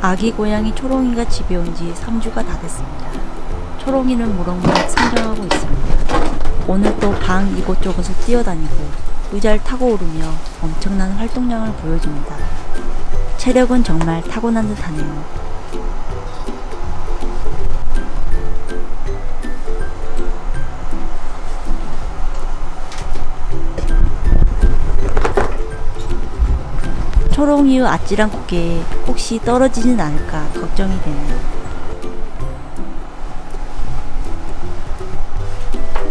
아기 고양이 초롱이가 집에 온 지 3주가 다 됐습니다. 초롱이는 무럭무럭 성장하고 있습니다. 오늘 또 방 이곳저곳을 뛰어다니고 의자를 타고 오르며 엄청난 활동량을 보여줍니다. 체력은 정말 타고난 듯 하네요. 초롱이의 아찔한 고개에 혹시 떨어지진 않을까 걱정이 되네요.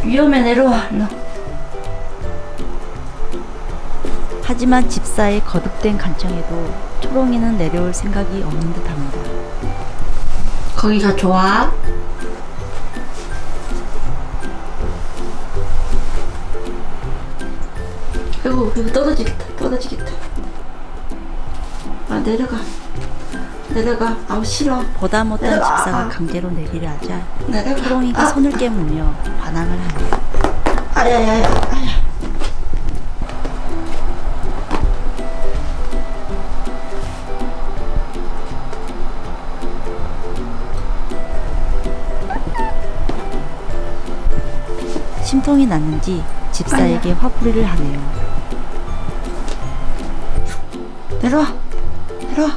위험해 내려와 일로. 하지만 집사의 거듭된 간청에도 초롱이는 내려올 생각이 없는 듯합니다. 거기가 좋아? 아이고 이거 떨어지겠다 떨어지겠다 아 내려가 내려가 아우 싫어 보다 못한 내려가. 집사가 강제로 내리려 하자 내려가. 초롱이가 아. 손을 깨물며 반항을 하네요 아야야야. 아야. 심통이 났는지 집사에게 화풀이를 하네요 내려와. 내려와.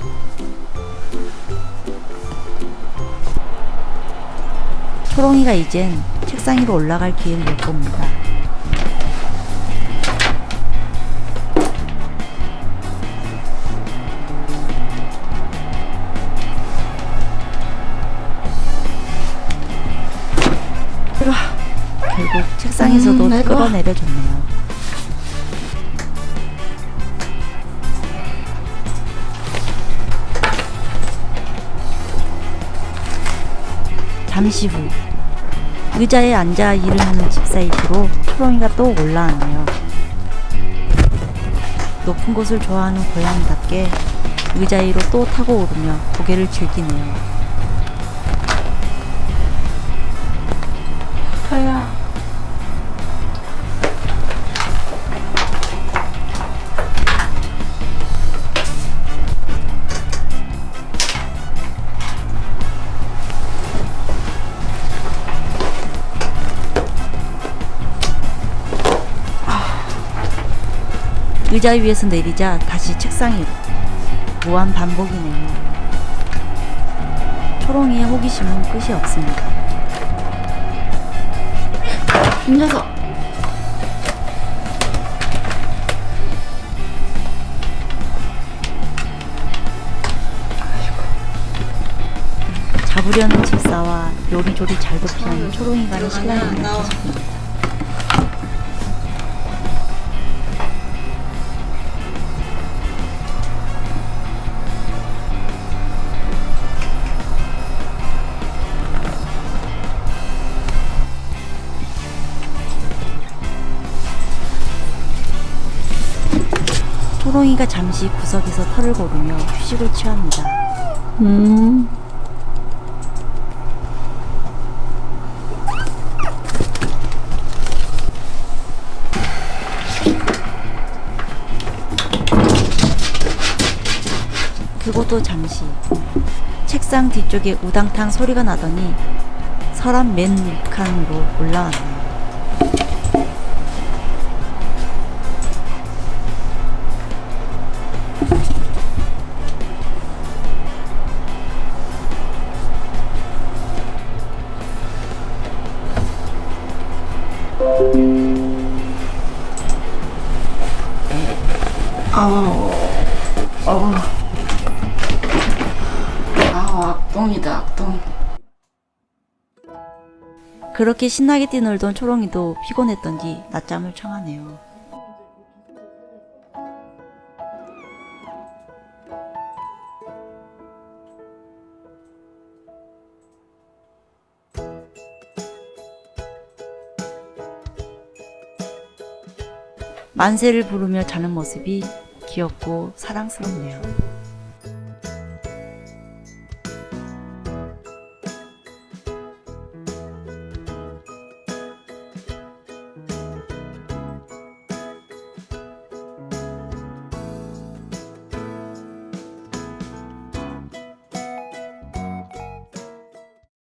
초롱이가 이젠 책상 위로 올라갈 기회를 엿봅니다. 결국 책상에서도 음, 내려와. 끌어내려 줬네요 잠시 후 의자에 앉아 일을 하는 집사 입으로 초롱이가 또 올라왔네요. 높은 곳을 좋아하는 고양이답게 의자 위로 또 타고 오르며 고개를 즐기네요. 아야. 의자 위에서 내리자 다시 책상 위로. 무한 반복이네요. 초롱이의 호기심은 끝이 없습니다. 이 녀석. 잡으려는 집사와 요리조리 잘 도 피하는 초롱이간의 신랑이 나와. 초롱이가 잠시 구석에서 털을 고르며 휴식을 취합니다. 음. 그것도 잠시 책상 뒤쪽에 우당탕 소리가 나더니 서랍 맨 칸으로 올라왔네요. 그렇게 신나게 뛰놀던 초롱이도 피곤했던지 낮잠을 청하네요. 만세를 부르며 자는 모습이 귀엽고 사랑스럽네요.